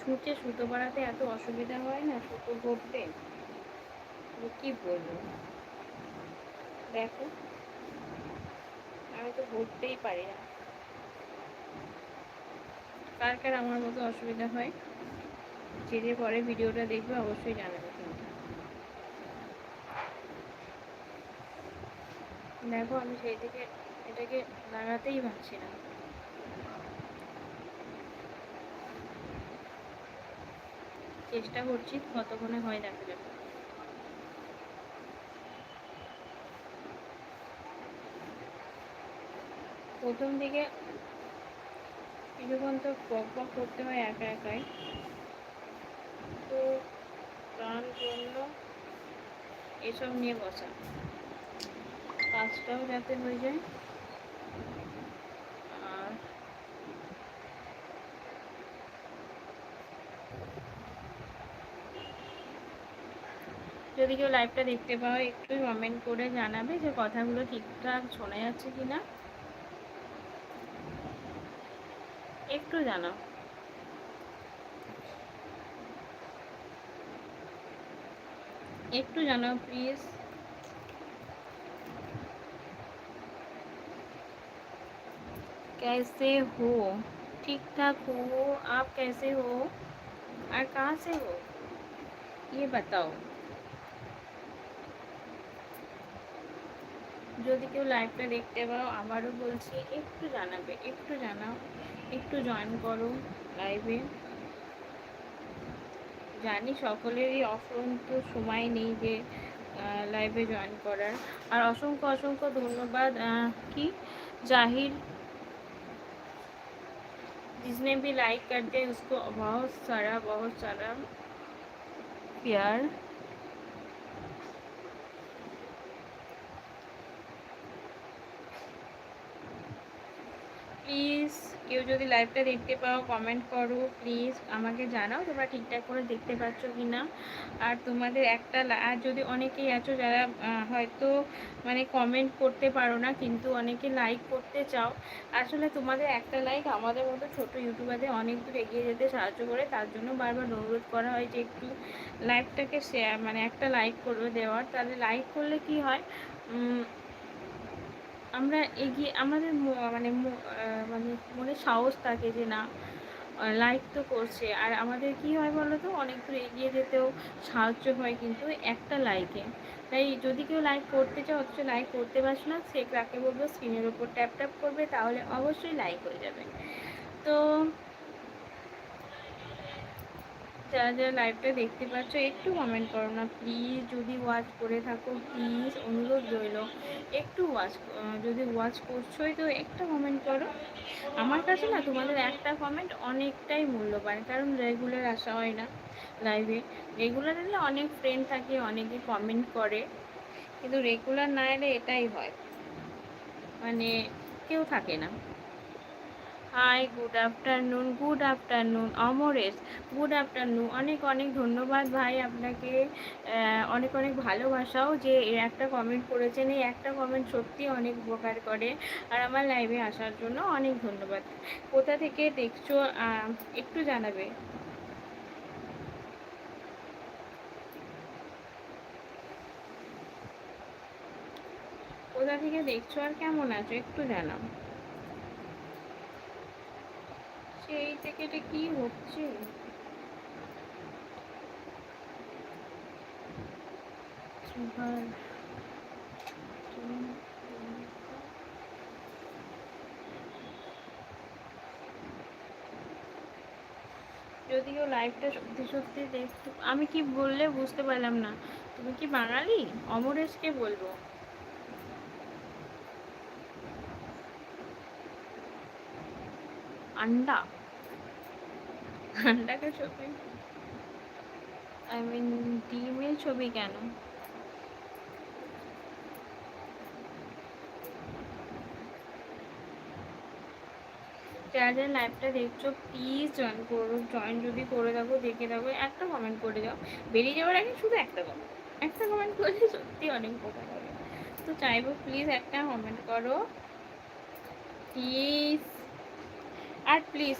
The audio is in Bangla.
ছুঁচে সুতো বাড়াতে এত অসুবিধা হয় না? সুতো ভরতে কি বলব? দেখো। আমি তো ভরতেই পারি না। কার কার আমার মতো অসুবিধা হয়? যে যে পরে ভিডিওটা দেখবে অবশ্যই জানাবে দেখো, আমি সেই থেকে এটাকে লাগাতেই পারছি না। চেষ্টা করছি কতক্ষণে হয় দেখা যাবে। প্রথম দিকে কিছুক্ষণ তো পক পক করতে হয় একা একাই। তো তার জন্য এসব নিয়ে বসা। কাজটাও যাতে হয়ে যায় আর যদি কেউ লাইভটা দেখতে পাও একটু কমেন্ট করে জানাবে যে কথাগুলো ঠিকঠাক শোনা যাচ্ছে কিনা একটু জানাও একটু জানাও প্লিজ कैसे हो ठीक ठाक हो आप कैसे हो और कहाँ से हो ये बताओ যদি কেউ লাইভটা দেখতে পাও আবারও বলছি একটু জানাবে একটু জানাও একটু জয়েন করো লাইভে জানি সকলেরই অফরন্ত সময় নেই যে লাইভে জয়েন করার আর অসংখ্য অসংখ্য ধন্যবাদ কি জাহির जिसने भी लाइक करते हैं उसको बहुत सारा बहुत सारा प्यार প্লিজ কেউ যদি লাইভটা দেখতে পাও কমেন্ট করো, প্লিজ আমাকে জানাও তোমরা ঠিকঠাক করে দেখতে পাচ্ছ কি না আর তোমাদের একটা আর যদি অনেকেই আছো যারা হয়তো মানে কমেন্ট করতে পারো না, কিন্তু অনেকে লাইক করতে চাও, আসলে তোমাদের একটা লাইক আমাদের মতো ছোট ইউটিউবারদের অনেক দূর এগিয়ে যেতে সাহায্য করে। তার জন্য বারবার অনুরোধ করা হয় যে একটু লাইভটাকে শেয়ার মানে একটা লাইক করবে দেওয়ার। তাহলে লাইক করলে কি হয়? আমরা এগিয়ে, আমাদের মানে মানে মনে সাহস থাকে যে না লাইক তো করছে। আর আমাদের কি হয় বলো তো, অনেক দূর এগিয়ে যেতেও সাহায্য হয় কিন্তু একটা লাইকে তাই যদি কেউ লাইক করতে চাও অথচ লাইক করতে পারছ না, সে কাকে বলব স্ক্রিনের ওপর ট্যাপ ট্যাপ করবে, তাহলে অবশ্যই লাইক হয়ে যাবে। তো যারা যারা লাইভটা দেখতে পাচ্ছ, একটু কমেন্ট করো না প্লিজ যদি ওয়াচ করে থাকো প্লিজ অনুরোধ রইল। একটু ওয়াচ যদি ওয়াচ করছোই তো একটা কমেন্ট করো। আমার কাছে না, তোমাদের একটা কমেন্ট অনেকটাই মূল্যবান, কারণ রেগুলার আসা হয় না লাইভে রেগুলার এলে অনেক ফ্রেন্ড থাকে, অনেকে কমেন্ট করে, কিন্তু রেগুলার না এলে এটাই হয়। মানে কেউ থাকে না। Hi good afternoon good afternoon Amresh. Good afternoon অনেক অনেক ধন্যবাদ ভাই আপনাকে। অনেক অনেক ভালোবাসাও যে একটা কমেন্ট করেছেন, এই একটা কমেন্ট সত্যি অনেক উপকার করে। আর আমার লাইভে আসার জন্য অনেক ধন্যবাদ। কোথা থেকে দেখছ একটু জানাবে। কোথা থেকে দেখছ আর কেমন আছো, একটু জানাও। সেই থেকে এটা কি হচ্ছে? যদি কেউ লাইভটা সত্যি সত্যি দেখতে, আমি কি বললে বুঝতে পারলাম না। তুমি কি বাঙালি? অমরেশকে বলব। আন্ডা। আন্ডাকে ছবি? আই মিন ডিমের ছবি কেন? যারা যারা লাইভটা দেখছ প্লিজ জয়েন করো জয়েন যদি করে থাকো, দেখে থাকো, একটা কমেন্ট করে যাও। বেরিয়ে যাওয়ার আগে শুধু একটা কমেন্ট একটা কমেন্ট করলে সত্যি অনেক উপকার হবে। তো চাইব প্লিজ একটা কমেন্ট করো। Please R please